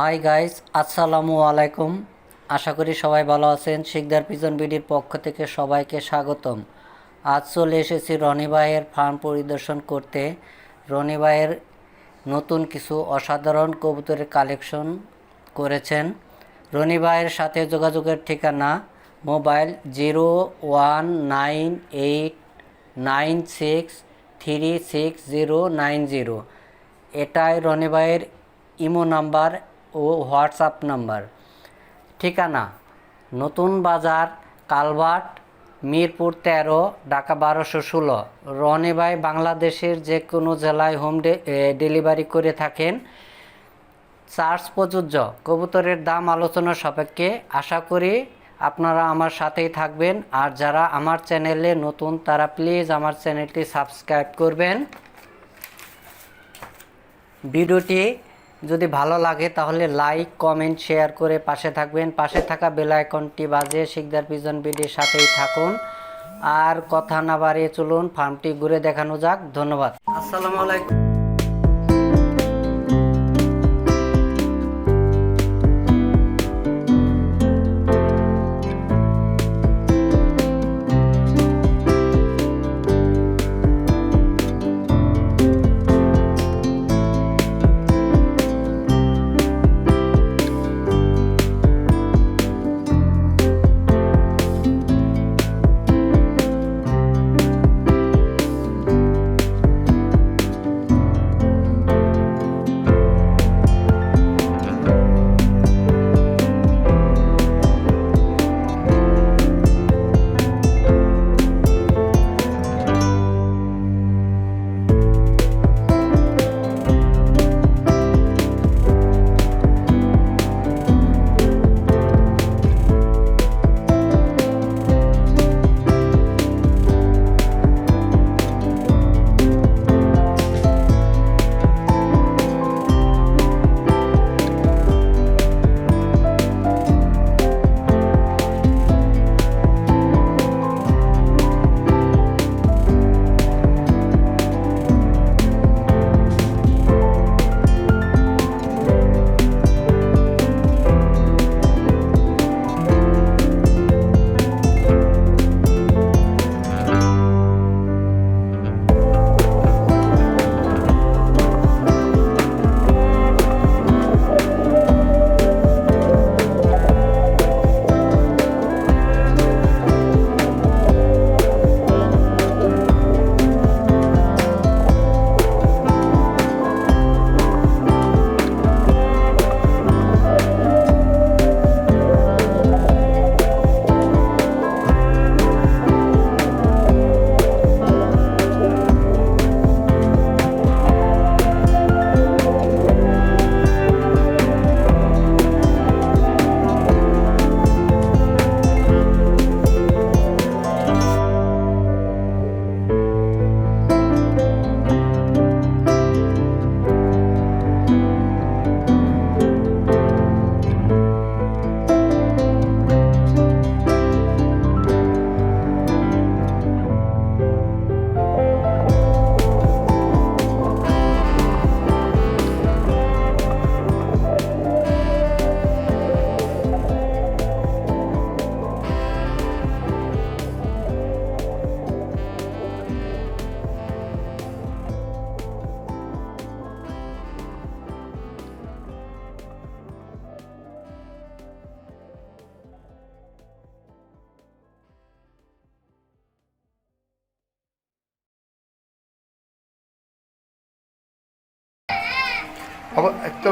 Hi guys আসসালামু আলাইকুম। আশা করি সবাই ভালো আছেন। শিকদার পিজন বিডির পক্ষ থেকে সবাইকে স্বাগতম। আজ চলে এসেছি রনি ভাইয়ের ফার্ম পরিদর্শন করতে। রনি ভাইয়ের নতুন কিছু অসাধারণ কবুতরের কালেকশন করেছেন। রনি ভাইয়ের সাথে যোগাযোগের ঠিকানা mobile zero one nine eight nine six three six zero nine zero. এটাই রনি ভাইয়ের ইমো নাম্বার। ও হোয়াটসঅ্যাপ নাম্বার। ঠিকানা, নতুন বাজার, কালভার্ট, মিরপুর তেরো, ঢাকা বারোশো ষোলো। রনি ভাই, বাংলাদেশের যে কোনো জেলায় হোম ডেলিভারি করে থাকেন। চার্জ প্রযোজ্য। কবুতরের দাম আলোচনা সাপেক্ষে। আশা করি আপনারা আমার সাথেই থাকবেন। আর যারা আমার চ্যানেলে নতুন, তারা প্লিজ আমার চ্যানেলটি সাবস্ক্রাইব করবেন। ভিডিওটি যদি ভালো লাগে তাহলে লাইক কমেন্ট শেয়ার করে পাশে থাকবেন। পাশে থাকা বেল আইকনটি বাজে শিকদার পিজন বিডির সাথেই থাকুন। আর কথা না বাড়িয়ে চলুন ফার্মটি ঘুরে দেখানো যাক। ধন্যবাদ। আসসালামু আলাইকুম।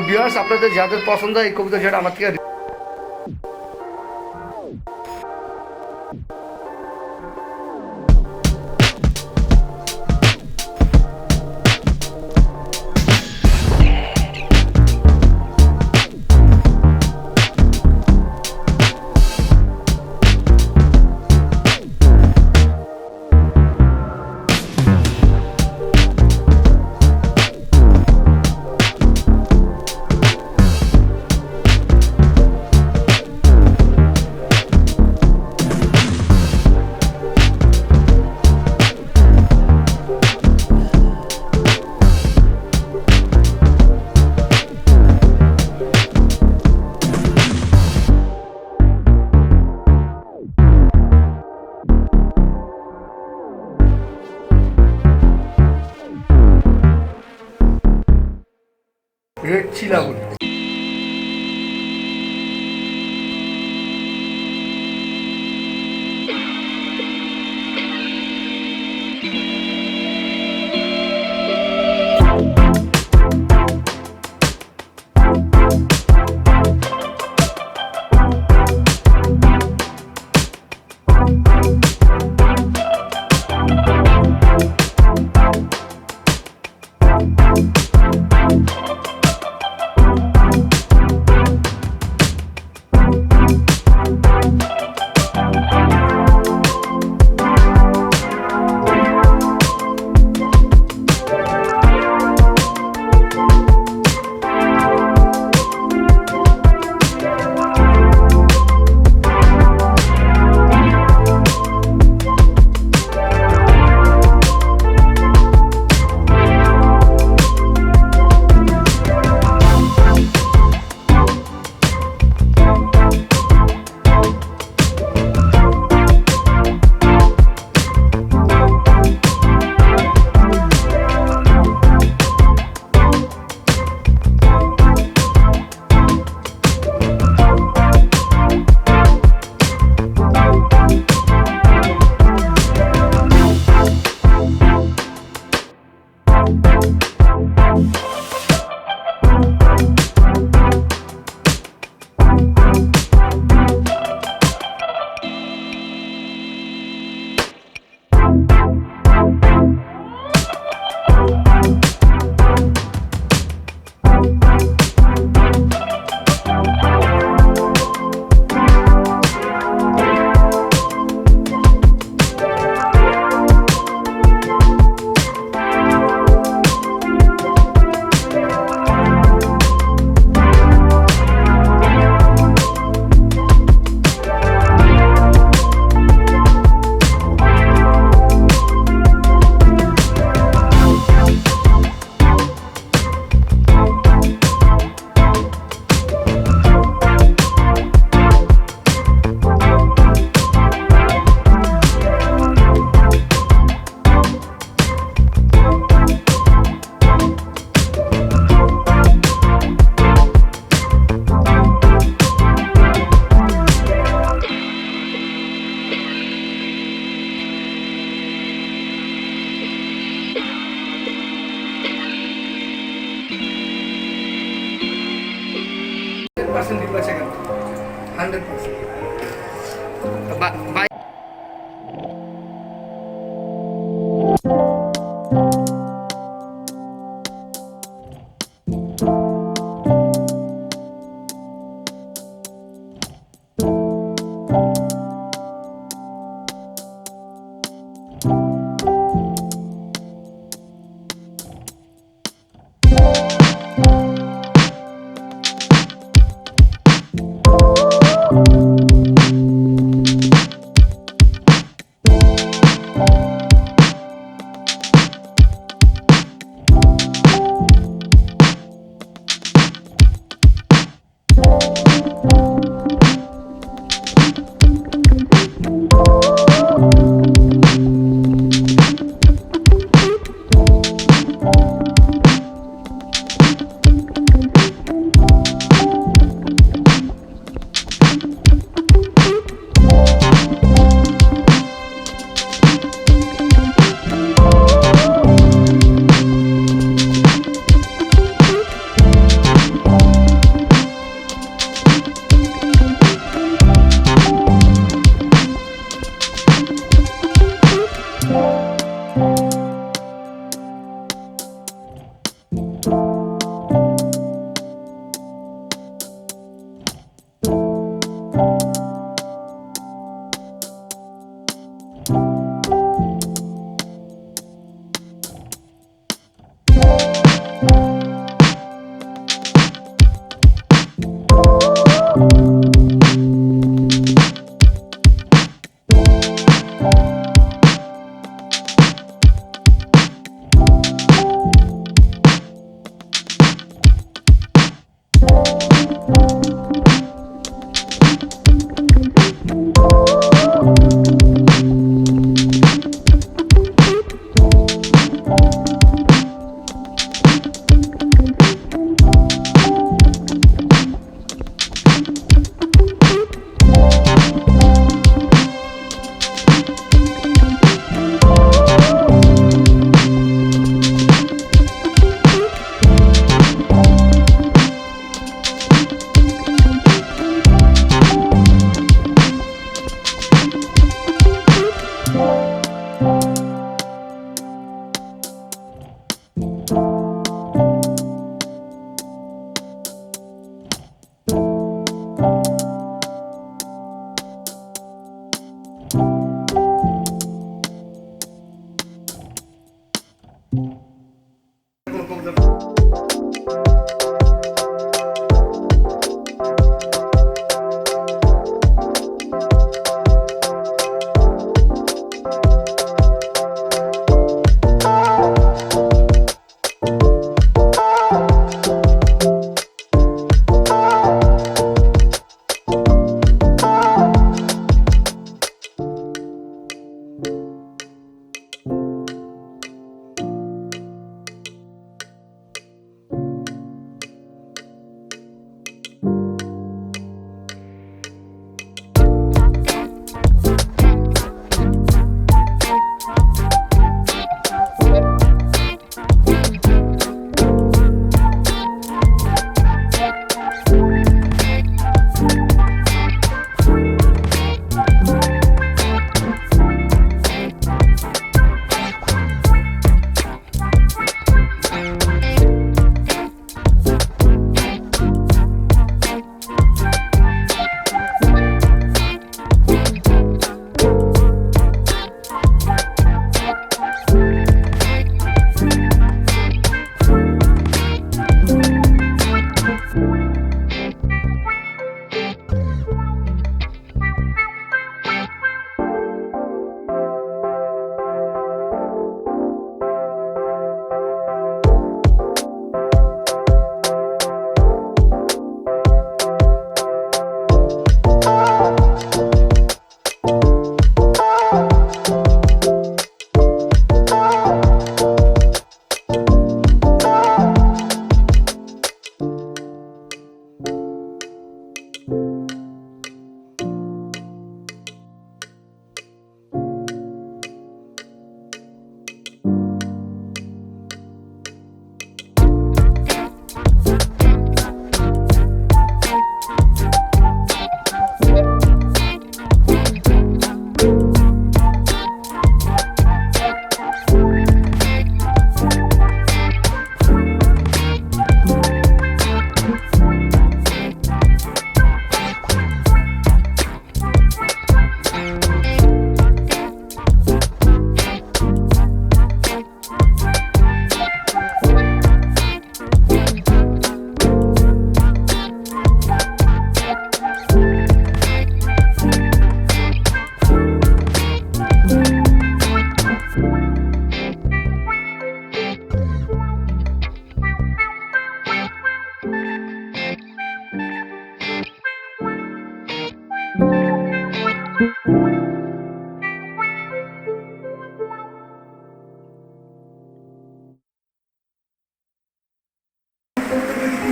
বিয়ার্স আপনাদের যাদের পছন্দ হয় এই কবিতা সেটা আমার থেকে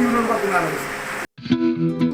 ürün bakın arabası.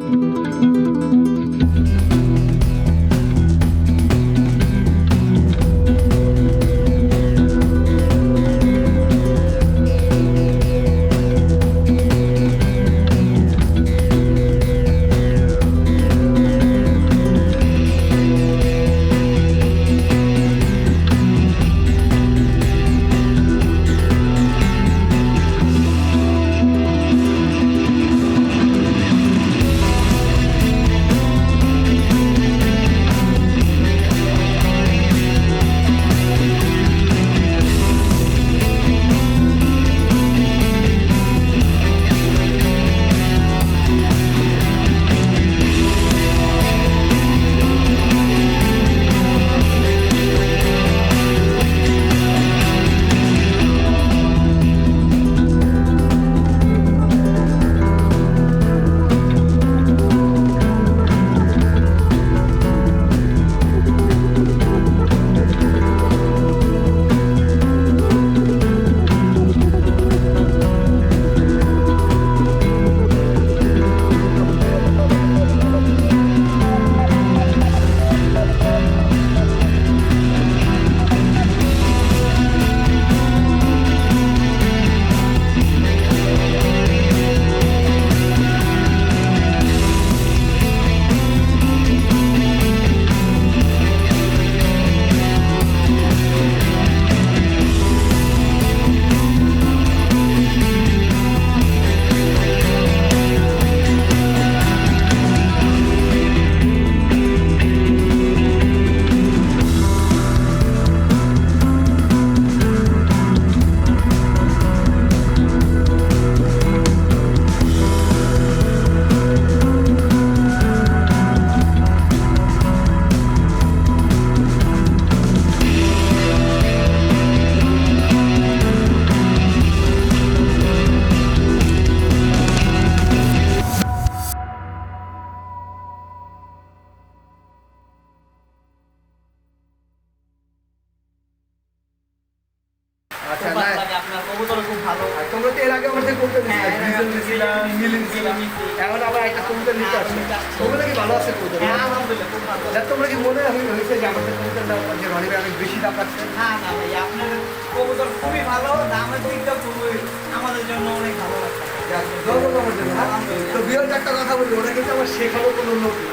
নিতে ভালো আছে হ্যাঁ আলহামদুলিল্লাহ খুব ভালো। যার তোমরা কি মনে হয়েছে যে আমাদের কবুতর যে রনি ভাই অনেক বেশি দাম পাচ্ছে না না ভাই আপনার কবুতর খুবই ভালো দামের দিকটা খুবই আমাদের জন্য অনেক ভালো লাগছে। যাক, দোয়া করব আমার জন্য, হ্যাঁ? তো বিয়ের একটা কথা বলি ওরা কিন্তু আমার শেখানো কোনো লোক না।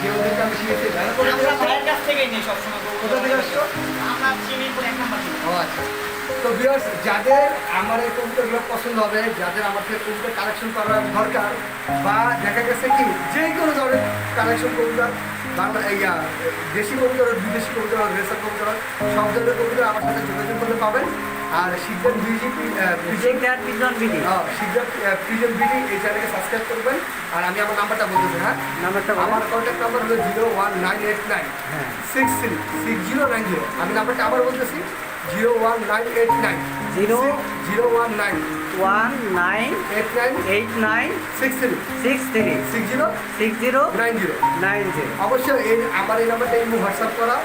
যে ওদেরকে আমি শিখেছি আমরা ভাইয়ের কাছ থেকেই নিই সবসময় কোথা থেকে আসছো? আমরা চিনিপুর এক নম্বর ও আচ্ছা। তো ভিউয়ার্স যাদের আমার এই কবুতরগুলো পছন্দ হবে যাদের আমার থেকে কবুতর কালেকশন করার দরকার বা দেখা গেছে কি যে কোনো ধরনের কালেকশন কবুতর বাংলা এই দেশি কবুতর বিদেশি কবুতর রেসার কবুতর সব ধরনের কবুতর আমার সাথে যোগাযোগ করতে পাবেন। আর শিখবেন বিজি শিকদার পিজন বিডি। শিখবেন প্রিজন বিডি এই চ্যানেলকে সাবস্ক্রাইব করবেন। আর আমি আমার নাম্বারটা বলতেছি হ্যাঁ? নাম্বারটা আমার কন্ট্যাক্ট নাম্বার হলো zero one nine eight nine হ্যাঁ। Six three six zero nine zero আমি নাম্বারটা আবার বলতেছি। Zero one nine eight nine zero zero one nine one nine eight nine eight nine six three six three six zero six zero nine zero nine zero অবশ্যই এই আমার এই নাম্বারটা এই হোয়াটসঅ্যাপ করা।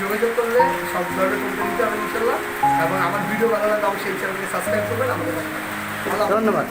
যোগাযোগ করলে সব ধরনের কোম্পানি দিতে হবে ইনশাল্লাহ এবং আমার ভিডিও ভালো লাগলে অবশ্যই চ্যানেলকে সাবস্ক্রাইব করবেন। আমাদের। ধন্যবাদ।